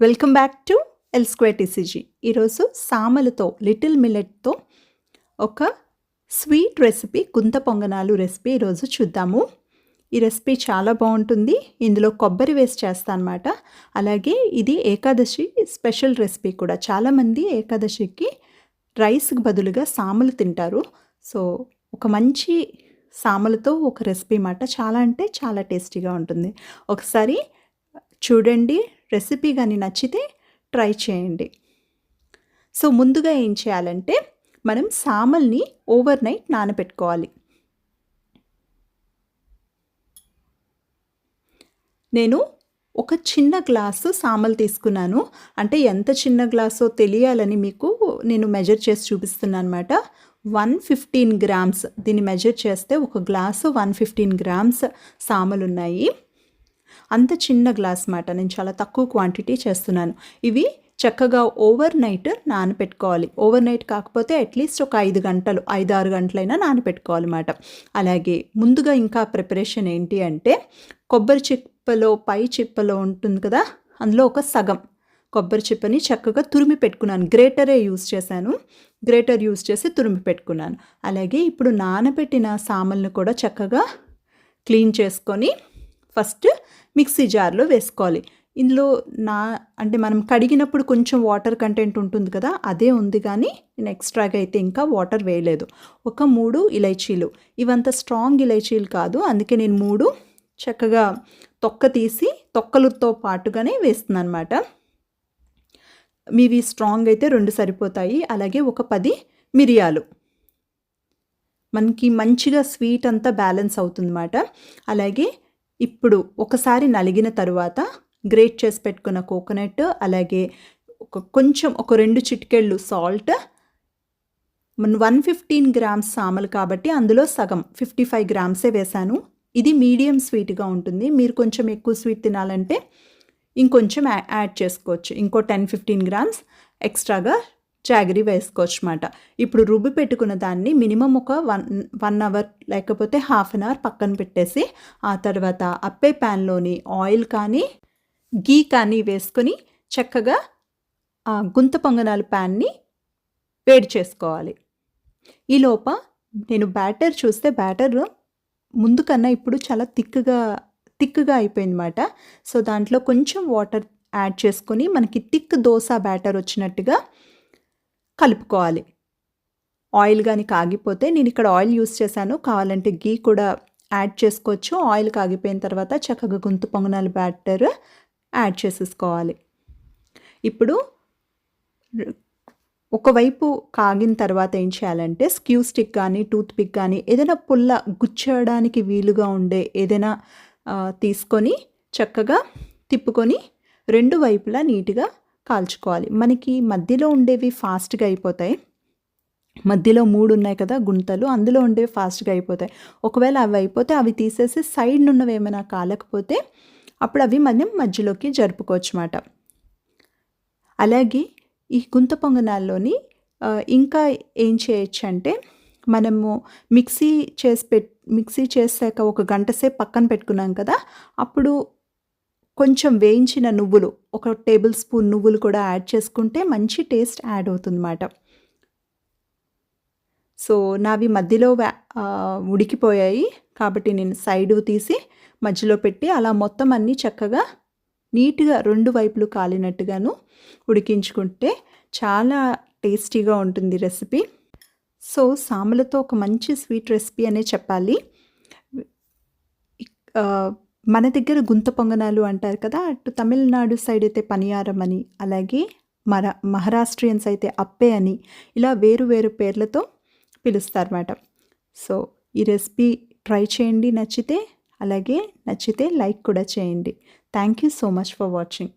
Welcome back to L square TCG. ఈరోజు సామలతో little మిల్లెట్తో ఒక స్వీట్ రెసిపీ గుంత పొంగనాలు రెసిపీ ఈరోజు చూద్దాము. ఈ రెసిపీ చాలా బాగుంటుంది. ఇందులో కొబ్బరి వేసి చేస్తానమాట అలాగే ఇది ఏకాదశి స్పెషల్ రెసిపీ కూడా. చాలామంది ఏకాదశికి రైస్కి బదులుగా సామలు తింటారు. సో ఒక మంచి సామలతో ఒక రెసిపీ మాట చాలా అంటే చాలా టేస్టీగా ఉంటుంది. ఒకసారి చూడండి రెసిపీ కానీ నచ్చితే ట్రై చేయండి. సో ముందుగా ఏం చేయాలంటే మనం సామల్ని ఓవర్ నైట్ నానబెట్టుకోవాలి. నేను ఒక చిన్న గ్లాసు సామలు తీసుకున్నాను. అంటే ఎంత చిన్న గ్లాసో తెలియాలని మీకు నేను మెజర్ చేసి చూపిస్తున్నాను అనమాట వన్ ఫిఫ్టీన్ గ్రామ్స్ దీన్ని మెజర్ చేస్తే ఒక గ్లాసు వన్ ఫిఫ్టీన్ గ్రామ్స్ సామలు ఉన్నాయి. అంత చిన్న గ్లాస్ మాట. నేను చాలా తక్కువ క్వాంటిటీ చేస్తున్నాను. ఇవి చక్కగా ఓవర్ నైట్ నానపెట్టుకోవాలి. ఓవర్ నైట్ కాకపోతే అట్లీస్ట్ ఒక ఐదు గంటలు ఐదు ఆరు గంటలైనా నానపెట్టుకోవాలన్నమాట అలాగే ముందుగా ఇంకా ప్రిపరేషన్ ఏంటి అంటే కొబ్బరి చిప్పలో పై చిప్పలో ఉంటుంది కదా అందులో ఒక సగం కొబ్బరి చిప్పని చక్కగా తురిమి పెట్టుకున్నాను. గ్రేటరే యూస్ చేశాను. గ్రేటర్ యూస్ చేసి తురిమి పెట్టుకున్నాను. అలాగే ఇప్పుడు నానబెట్టిన సామల్ని కూడా చక్కగా క్లీన్ చేసుకొని ఫస్ట్ మిక్సీ జార్లో వేసుకోవాలి. ఇందులో నా అంటే మనం కడిగినప్పుడు కొంచెం వాటర్ కంటెంట్ ఉంటుంది కదా అదే ఉంది కానీ నేను ఎక్స్ట్రాగా అయితే ఇంకా వాటర్ వేయలేదు. ఒక మూడు ఇలైచీలు. ఇవంత స్ట్రాంగ్ ఇలైచీలు కాదు అందుకే నేను మూడు చక్కగా తొక్క తీసి తొక్కలతో పాటుగానే వేస్తున్నాను అనమాట మీవి స్ట్రాంగ్ అయితే రెండు సరిపోతాయి. అలాగే ఒక పది మిరియాలు. మనకి మంచిగా స్వీట్ అంతా బ్యాలెన్స్ అవుతుందన్నమాట. అలాగే ఇప్పుడు ఒకసారి నలిగిన తరువాత గ్రేట్ చేసి పెట్టుకున్న కోకోనట్ అలాగే ఒక కొంచెం ఒక రెండు చిటికెళ్ళు సాల్ట్ వన్ ఫిఫ్టీన్ గ్రామ్స్ సామలు కాబట్టి అందులో సగం ఫిఫ్టీ ఫైవ్ గ్రామ్సే వేశాను. ఇది మీడియం స్వీట్గా ఉంటుంది. మీరు కొంచెం ఎక్కువ స్వీట్ తినాలంటే ఇంకొంచెం యాడ్ చేసుకోవచ్చు. ఇంకో టెన్ ఫిఫ్టీన్ గ్రామ్స్ ఎక్స్ట్రాగా జాగరీ వేసుకోవచ్చు అనమాట ఇప్పుడు రుబ్బి పెట్టుకున్న దాన్ని మినిమం ఒక వన్ వన్ అవర్ లేకపోతే హాఫ్ అన్ అవర్ పక్కన పెట్టేసి ఆ తర్వాత అప్పే ప్యాన్లోని ఆయిల్ కానీ గీ కానీ వేసుకొని చక్కగా గుంత పొంగనాలు ప్యాన్ని వేడి చేసుకోవాలి. ఈలోప నేను బ్యాటర్ చూస్తే బ్యాటర్ ముందు కన్నా ఇప్పుడు చాలా థిక్గా థిక్గా అయిపోయిందన్నమాట. సో దాంట్లో కొంచెం వాటర్ యాడ్ చేసుకొని మనకి థిక్ దోశ బ్యాటర్ వచ్చినట్టుగా కలుపుకోవాలి. ఆయిల్ కానీ కాగిపోతే నేను ఇక్కడ ఆయిల్ యూస్ చేశాను. కావాలంటే గీ కూడా యాడ్ చేసుకోవచ్చు. ఆయిల్ కాగిపోయిన తర్వాత చక్కగా గుంతు పొంగనాల బ్యాటర్ యాడ్ చేసేసుకోవాలి. ఇప్పుడు ఒకవైపు కాగిన తర్వాత ఏం చేయాలంటే స్క్యూ స్టిక్ కానీ టూత్ పిక్ కానీ ఏదైనా పుల్ల గుచ్చడానికి వీలుగా ఉండే ఏదైనా తీసుకొని చక్కగా తిప్పుకొని రెండు వైపులా నీట్గా కాల్చుకోవాలి. మనకి మధ్యలో ఉండేవి ఫాస్ట్గా అయిపోతాయి. మధ్యలో మూడు ఉన్నాయి కదా గుంతలు అందులో ఉండేవి ఫాస్ట్గా అయిపోతాయి. ఒకవేళ అవి అయిపోతే అవి తీసేసి సైడ్ ఉన్నవి ఏమైనా కాలకపోతే అప్పుడు అవి మనం మధ్యలోకి జరుపుకోవచ్చు అన్నమాట. అలాగే ఈ గుంత పొంగనాల్లోని ఇంకా ఏం చేయొచ్చు అంటే మనము మిక్సీ చేసి పెట్ మిక్సీ చేసాక ఒక గంట సేపు పక్కన పెట్టుకున్నాం కదా అప్పుడు కొంచెం వేయించిన నువ్వులు ఒక టేబుల్ స్పూన్ నువ్వులు కూడా యాడ్ చేసుకుంటే మంచి టేస్ట్ యాడ్ అవుతుందన్నమాట. సో నావి మధ్యలో ఉడికిపోయాయి. కాబట్టి నేను సైడు తీసి మధ్యలో పెట్టి అలా మొత్తం అన్నీ చక్కగా నీట్గా రెండు వైపులు కాలినట్టుగాను ఉడికించుకుంటే చాలా టేస్టీగా ఉంటుంది రెసిపీ. సో సాములతో ఒక మంచి స్వీట్ రెసిపీ అనే చెప్పాలి. మన దగ్గర గుంత పొంగనాలు అంటారు కదా అటు తమిళనాడు సైడ్ అయితే పనియారం అని అలాగే మర మహారాష్ట్రియన్స్ అయితే అప్పే అని ఇలా వేరు వేరు పేర్లతో పిలుస్తారన్నమాట. సో ఈ రెసిపీ ట్రై చేయండి నచ్చితే అలాగే నచ్చితే లైక్ కూడా చేయండి. Thank you so much for watching.